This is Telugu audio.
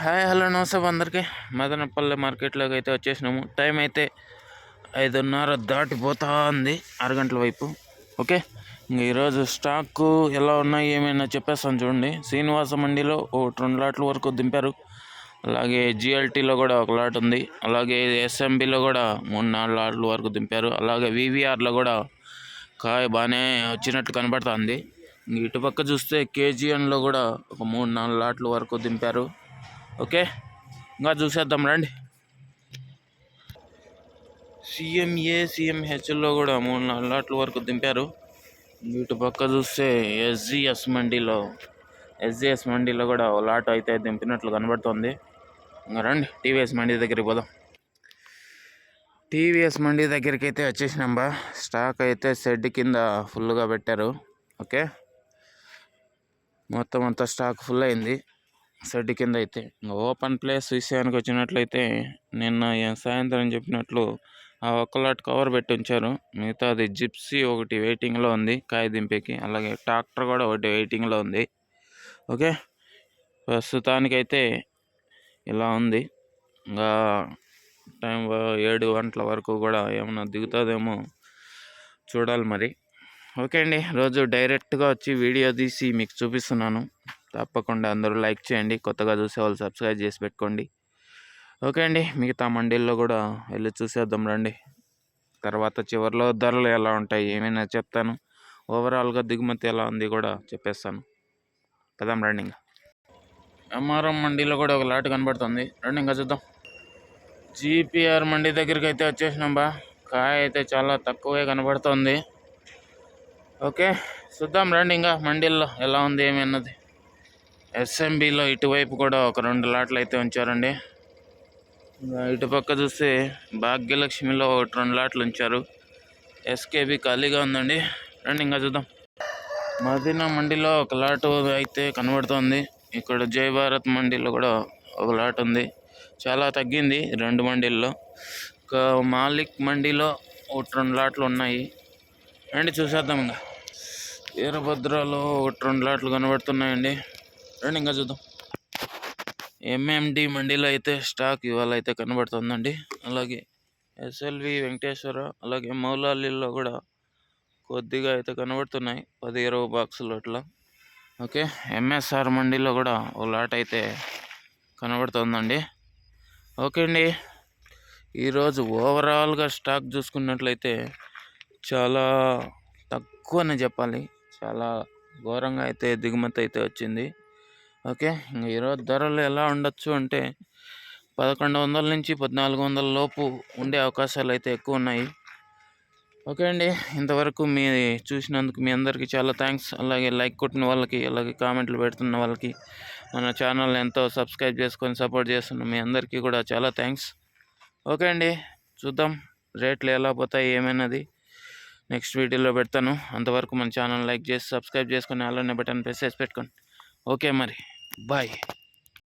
హాయ్ హలో నమస్తే అందరికీ. మదనపల్లె మార్కెట్లోకి అయితే వచ్చేసినాము. టైం అయితే ఐదున్నర దాటిపోతా ఉంది అరగంటల వైపు. ఓకే? ఈరోజు స్టాక్ ఎలా ఉన్నాయి ఏమైనా చెప్పేస్తాను చూడండి. శ్రీనివాస మండిలో ఒకటి రెండు లాట్ల వరకు దింపారు. అలాగే జిఎల్టీలో కూడా ఒక లాట్ ఉంది. అలాగే ఎస్ఎంబిలో కూడా మూడు నాలుగు లాట్ల వరకు దింపారు. అలాగే వివిఆర్లో కూడా కాయ బాగానే వచ్చినట్టు కనబడుతుంది. ఇటుపక్క చూస్తే కేజీఎన్లో కూడా ఒక మూడు నాలుగు లాట్ల వరకు దింపారు. ఓకే ఇంకా చూసేద్దాం రండి. సిఎంఏ సిఎంహెచ్లో కూడా మూడు నాలుగు లాట్ల వరకు దింపారు. ఇటు పక్క చూస్తే ఎస్జిఎస్ మండీలో ఎస్జిఎస్ మండీలో కూడా ఓ లాట్ అయితే దింపినట్లు కనబడుతుంది. ఇంకా రండి టీవీఎస్ మండీ దగ్గరికి పోదాం. టీవీఎస్ మండీ దగ్గరికి అయితే వచ్చేసినాంబా స్టాక్ అయితే షెడ్ కింద ఫుల్గా పెట్టారు. ఓకే మొత్తం అంతా స్టాక్ ఫుల్ అయింది. షెడ్ కింద అయితే ఓపెన్ ప్లేస్ విషయానికి వచ్చినట్లయితే నిన్న సాయంత్రం చెప్పినట్లు ఆ ఒక్క లాట్ కవర్ పెట్టి ఉంచారు మిగతా అది జిప్సీ ఒకటి వెయిటింగ్లో ఉంది కాయ దింపేకి. అలాగే ట్రాక్టర్ కూడా ఒకటి వెయిటింగ్లో ఉంది. ఓకే? ప్రస్తుతానికైతే ఇలా ఉంది. ఇంకా టైం ఏడు గంటల వరకు కూడా ఏమైనా దిగుతుందేమో చూడాలి మరి. ఓకే అండి. రోజు డైరెక్ట్గా వచ్చి వీడియో తీసి మీకు చూపిస్తున్నాను. తప్పకుండా అందరూ లైక్ చేయండి కొత్తగా చూసే వాళ్ళు సబ్స్క్రైబ్ చేసి పెట్టుకోండి. ఓకే అండి మిగతా మండీల్లో కూడా వెళ్ళి చూసేద్దాం రండి. తర్వాత చివరిలో ధరలు ఎలా ఉంటాయి ఏమైనా చెప్తాను. ఓవరాల్గా దిగుమతి ఎలా ఉంది కూడా చెప్పేస్తాను. పదాం రండి ఇంకా. ఎంఆర్ఎం మండీలో కూడా ఒక లాట్ కనబడుతుంది. రండి ఇంకా చూద్దాం. జీపీఆర్ మండీ దగ్గరికి అయితే వచ్చేసినాం బా. కాయ అయితే చాలా తక్కువే కనబడుతుంది. ఓకే చూద్దాం రండి ఇంకా మండీల్లో ఎలా ఉంది ఏమన్నది ఎస్ఎంబిలో ఇటువైపు కూడా ఒక రెండు లాట్లు అయితే ఉంచారండి. ఇంకా ఇటుపక్క చూస్తే భాగ్యలక్ష్మిలో ఒకటి రెండు లాట్లు ఉంచారు. ఎస్కేబి ఖాళీగా ఉందండి. రండి ఇంకా చూద్దాం. మదీనా మండీలో ఒక లాట్ అయితే కనబడుతోంది. ఇక్కడ జై భారత్ మండీలో కూడా ఒక లాట్ ఉంది. చాలా తగ్గింది రెండు మండీల్లో. ఒక మాలిక్ మండీలో ఒకటి రెండు లాట్లు ఉన్నాయి. రండి చూసేద్దాం ఇంకా. వీరభద్రలో ఒకటి రెండు లాట్లు కనబడుతున్నాయండి. రండి ఇంకా చూద్దాం. ఎంఎండి మండీలో అయితే స్టాక్ ఇవాళ అయితే కనబడుతుందండి. అలాగే ఎస్ఎల్వి వెంకటేశ్వర అలాగే మౌలాలీలో కూడా కొద్దిగా అయితే కనబడుతున్నాయి పది ఇరవై బాక్సులు అట్లా. ఓకే ఎంఎస్ఆర్ మండీలో కూడా ఓ లాట్ అయితే కనబడుతుందండి. ఓకే అండి ఈరోజు ఓవరాల్గా స్టాక్ చూసుకున్నట్లయితే చాలా తక్కువనే చెప్పాలి. చాలా ఘోరంగా అయితే దిగుమతి అయితే వచ్చింది. ఓకే. ఇంకా ఈరోజు ధరలు ఎలా ఉండొచ్చు అంటే పదకొండు వందల నుంచి పద్నాలుగు వందల లోపు ఉండే అవకాశాలు అయితే ఎక్కువ ఉన్నాయి. ఓకే అండి. ఇంతవరకు మీ చూసినందుకు మీ అందరికీ చాలా థ్యాంక్స్. అలాగే లైక్ కొట్టిన వాళ్ళకి అలాగే కామెంట్లు పెడుతున్న వాళ్ళకి మన ఛానల్ ఎంతో సబ్స్క్రైబ్ చేసుకొని సపోర్ట్ చేస్తున్న మీ అందరికీ కూడా చాలా థ్యాంక్స్. ఓకే అండి. చూద్దాం రేట్లు ఎలా పోతాయి ఏమైనది. నెక్స్ట్ వీడియోలో పెడతాను. అంతవరకు మన ఛానల్ లైక్ చేసి సబ్స్క్రైబ్ చేసుకొని అలానే బటన్ ప్రెస్ చేసి పెట్టుకోండి. ఓకే మరి. Bye.